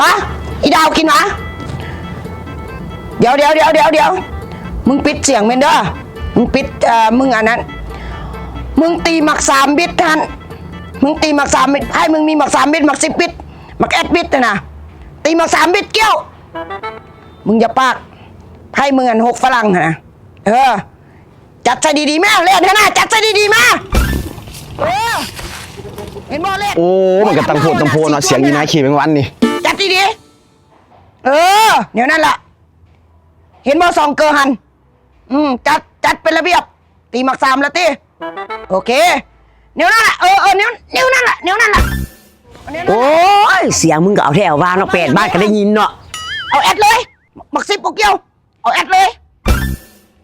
วะอีดาวกินวะเดี๋ยวเดี๋ยวเดี๋ยวเดี๋ยวเดี๋ยวมึงปิดเสียงเมนเด้อมึงปิดเอ่อมึงอันนั้น มึงตีหมักสามบิตทันมึงตีหมักสามบิตให้มึงมีหมักสามบิตหมักสิบบิตหมักแอดบิตนะนะตีหมักสามบิตเกี้ยว มึงอย่าปากให้มึงอันหกฝรั่งนะเออ จัดใจดีๆแม่เล่นนะจัดใจดีๆม่เออเห็นบ่เล่นโอ้ มันก็ตังโพดตังโพเนาะเสียงอีนายขี่แมงวันนี่ เออ เดี๋ยวนั่นแหละ เห็นบ่สองเกอร์หัน อืม จัด จัดเป็นระเบียบ ตีหมักสามแล้วตีโอเค เดี๋ยวนั่นแหละ เออเออเดี๋ยวเดี๋ยวนั่นแหละเดี๋ยวนั่นแหละเดี๋ยวนั่นโอ้ย เสียงมึงก็เอาแถวว่าเนาะแปดบ้านก็ได้ยินเนาะ เอาแอดเลยหมักสิบโปเกียว เอาแอดเลย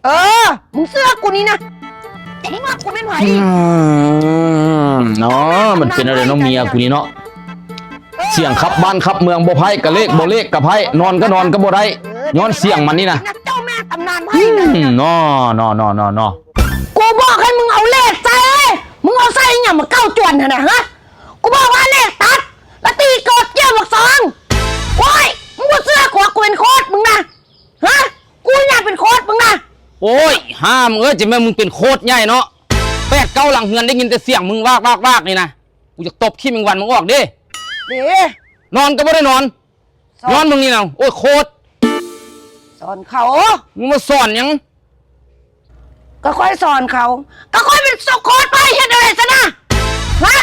เออ มึงเสื้อกูนี่นะแต่มึงว่ากูเป็นไหวอืมเนาะมันเป็นอะไรเน้องเมียกูนี่เนาะ เสียงขับบ้านขับเมืองบ่ไพ่กะเลขบ่เลขกะไพ่นอนก็นอนก็บ่ได้ย้อนเสียงมันนี่นะเจ้าแม่ตำนานไพ่อืนะมเนาะเนาะเนาะเนาะเนาะกูบอกให้มึงเอาเลขใส่มึงเอาใส่เนี่ยมาเก้าจวนน่ะนะฮะกูบอกว่าเลขตัดแล้วตีกดเกี่ยวกับสองโอ้ยมึงบ่เสื้อกูว่ากูเป็นโค้ดมึงนะฮะกูอยากเป็นโค้ดมึงนะโอ้ยห้ามเอ้ยจะแม่มึงเป็นโคตรใหญ่เนาะแปดเก้าหลังเฮือนได้ยินแต่เสียงมึงวากวากวากนี่นะกูจะตบขี้มึงวันมึงออกดิเดี๋นอนก็บ่ได้นอนนอนมึงนี่นะโอ้ยโคตรสอนเขา มึงมาสอนหยังก็ค่อยสอนเขา ก็ค่อยเป็นสโค้ดไปเห็นอะไรซะนะฮะ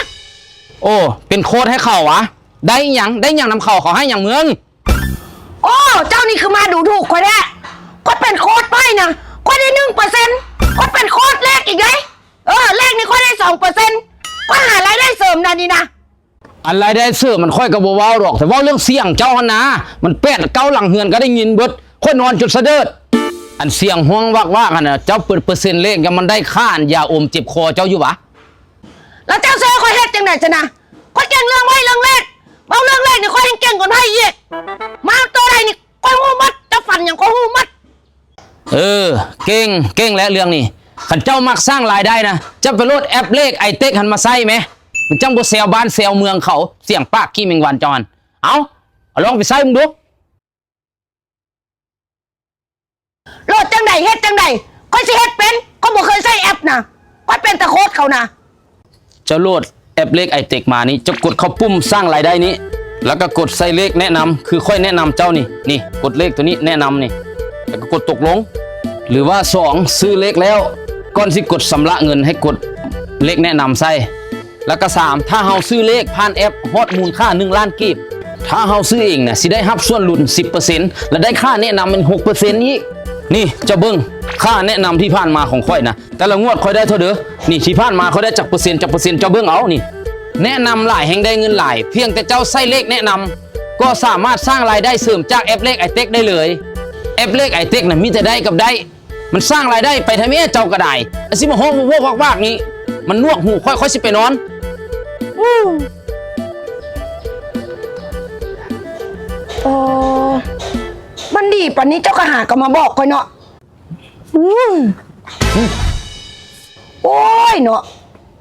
โอ้เป็นโคตรให้เขาวะได้หยังได้หยังนำเขาเขาให้หยังเมืองโอ้เจ้านี่คือมาดูถูกคอยแน่ก็เป็นโค้ดไปนะก็ได้หนึ่งเปอร์เซ็นต์ก็เป็นโค้ดแรกอีกไงเออแรกนี่ก็ได้สองเปอร์เซ็นต์ก็หารายได้เสริมนะนี่นะ อะไรได้เสื้อมันค่อยกระบเว้าหรอก แต่เว่าเรื่องเสียงเจ้าหนนะมันแปดเก้าหลังเฮือนก็ได้ยินเบิดค่อยนอนจุดเสดิดอันเสียงห่วงวากว่ากันน่ะเจ้าเปิดเปอร์เซ็นต์เลขยังมันได้ค่าอันยาอมเจ็บคอเจ้าอยู่วะแล้วเจ้าเสือคอยเฮ็ดจังไหนชนะคอยเก่งเรื่องไว้เรื่องเลขเอาเรื่องเลขนี่คอยยังเก่งกว่าไพ่อีกมาตัวใดนี่คอยหูมัดเจะฝันอย่างคอยหูมัด เออ เก่งเก่งแล้วเรื่องนี้ขันเจ้ามักสร้างรายได้นะเจ้าไปโหลดแอปเลขไอเต็กหันมาใส่ไหม มันจังบ่เซลบ้านเซลเมืองเขาเสียงปากขี้แมงวันจอนเอาเอาลองไปใส่มึงดูโลดจังใดเฮ็ดจังใดคอยสิเฮ็ดเป็นก็บ่เคยใช้แอปนะคอยเป็นแต่โค้ดเขานะเจ้าโหลดแอปเลขไอเต็กมานี่จะกดเข้าปุ่มสร้างรายได้นี้ แล้วก็กดใส่เลขแนะนำคือค่อยแนะนำเจ้านี่นี่ กดเลขตัวนี้แนะนำนี่แล้วก็กดตกลง หรือว่าสองซื้อเลขแล้วก่อนสิกดสำระเงินให้กดเลขแนะนำใส่ แล้วก็สามถ้าเฮาซื้อเลขผ่านแอปฮอตมูลค่า 1 ล้านกีบ ถ้าเฮาซื้อเองเนี่ยสิได้รับส่วนลด10%และได้ค่าแนะนำเป็น6%อีกนี่เจะเบิ้งค่าแนะนำที่ผ่านมาของค่อยนะ แต่ละงวดค่อยได้เท่าเด้อนี่ที่ผ่านมาค่อยได้จากเปอร์เซ็นต์จากเปอร์เซ็นต์เจ้าเบิ้งเอานี่ แนะนำหลายแห่งได้เงินหลาย เพียงแต่เจ้าใส่เลขแนะนำก็สามารถสร้างรายได้เสริมจากแอปเลขไอเต็กได้เลย แอปเลขไอเต็กน่ะมีแต่ได้กับได้ มันสร้างรายได้ไปทำไมเจ้าก็ได้อสิมาโฮงโวกวากนี้ มันนวกหูค่อยๆสิไปนอนโอ้มันดีปานนี้เจ้าก็หาก็มาบอกคอยเนาะอืมโอ้ยเนาะ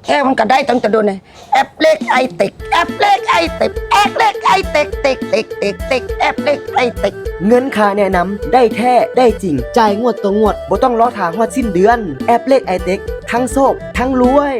แค่มันก็ได้ตั้งแต่โดนเลยแอปเล็กไอติกแอปเล็กไอติกแอปเล็กไอติกเต็กเต็กเต็กเต็กแอปเล็กไอติกเงินค่าแนะนำได้แท้ได้จริง จ่ายงวดต่องวดบ่ต้องรอถางฮอดสิ้นเดือน แอปเล็กไอติกทั้งโชคทั้งรวย